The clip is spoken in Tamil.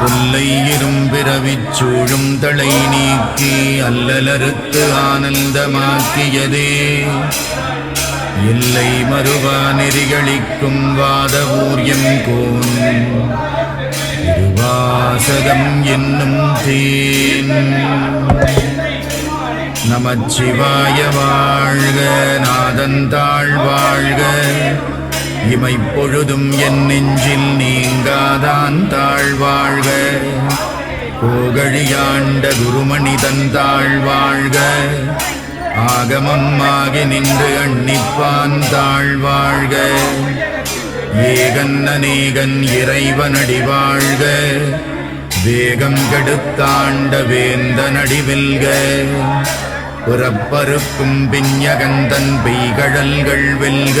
தொல்லை இரும்பிறவிச் சூழும் தலை நீக்கி அல்லலறுத்து ஆனந்தமாக்கியதே. இல்லை மறுவா நெறிகளிக்கும் வாத ஊர்யம் கோன். திருவாசகம் என்னும் தேன். நமச்சிவாய வாழ்க நாதந்தாள் வாழ்க. இமைப்பொழுதும் என் நெஞ்சில் நீங்காதான் தாழ்வாழ்க. கோகழியாண்ட குருமணி தந்தாள் வாழ்க ஆகமம் நின்று அண்ணிப்பான் தாழ்வாழ்க. ஏகன் அநேகன் இறைவனடி வாழ்க. வேகம் கெடுத்தாண்ட வேந்த நடிவில்க புறப்பருக்கும் பிஞகந்தன் பெய்கழல்கள் வெல்க.